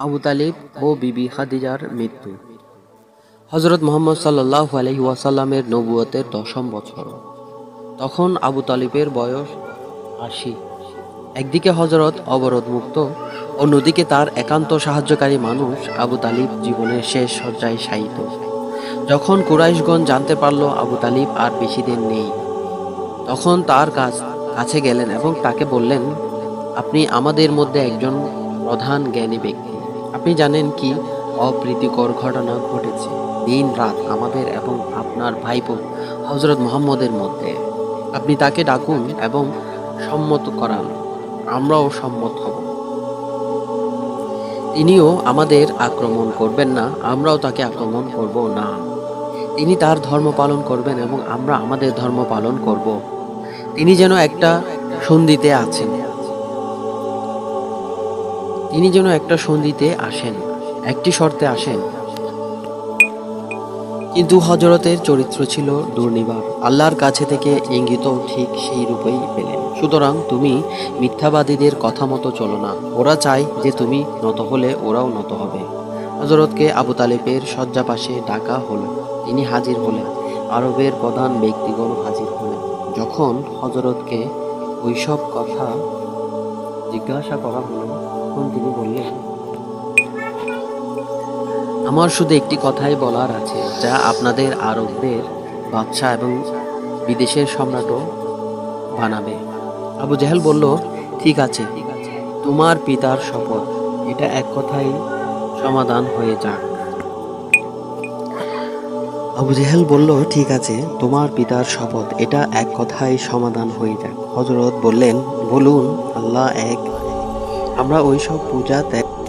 আবু তালিব ও বিবি খাদিজার মৃত্যু। হজরত মোহাম্মদ সাল্লাহ আলহি ওয়াসাল্লামের নবুয়তের দশম বছর। তখন আবু তালিবের বয়স আশি। একদিকে হজরত অবরোধমুক্ত অন্যদিকে তার একান্ত সাহায্যকারী মানুষ আবু তালিব জীবনের শেষ সজ্জায় শায়িত। যখন কুরাইশগঞ্জ জানতে পারল আবু তালিব আর বেশি দিন নেই, তখন তার কাছ, কাছে গেলেন এবং তাকে বললেন, আপনি আমাদের মধ্যে একজন প্রধান জ্ঞানী ব্যক্তি। আপনি জানেন কি? অপ্রীতিকর ঘটনা ঘটেছে দিন রাত আমাদের এবং আপনার ভাইপো হজরত মোহাম্মদের মধ্যে। আপনি তাকে ডাকুন এবং সম্মত করান, আমরাও সম্মত হব। তিনিও আমাদের আক্রমণ করবেন না, আমরাও তাকে আক্রমণ করব না। তিনি তার ধর্ম পালন করবেন এবং আমরা আমাদের ধর্ম পালন করব। তিনি যেন একটা সন্ধিতে আছেন। তিনি যেন একটা সন্ধিতে আসেন, একটি শর্তে আসেন। কিন্তু হজরতের চরিত্র ছিল দুর্নিবার। আল্লাহর কাছে থেকে ইঙ্গিত ঠিক সেই রূপেই পেলেন। সুতরাং তুমি মিথ্যাবাদীদের কথা মতো চলো না। ওরা চায় যে তুমি নত হলে ওরাও নত হবে। হজরতকে আবু তালেবের শয্যা পাশে ডাকা হলো। তিনি হাজির হলেন। আরবের প্রধান ব্যক্তিগণ হাজির হলেন। যখন হজরতকে ওইসব কথা জিজ্ঞাসা করা হলো, তখন তিনি বললেন, আমার শুধু একটি কথাই বলার আছে, যা আপনাদের আরবদের বাদশাহ এবং বিদেশের সম্রাটও বানাবে। আবু জাহেল বলল, ঠিক আছে, তোমার পিতার শপথ। এটা এক কথাই সমাধান হয়ে যাক। আবু জেহেল বলল, ঠিক আছে, তোমার পিতার শপথ। এটা এক কথায় সমাধান হয়ে যাক। হজরত বললেন, বলুন, আল্লাহ এক। আমরা ওইসব পূজা ত্যাগ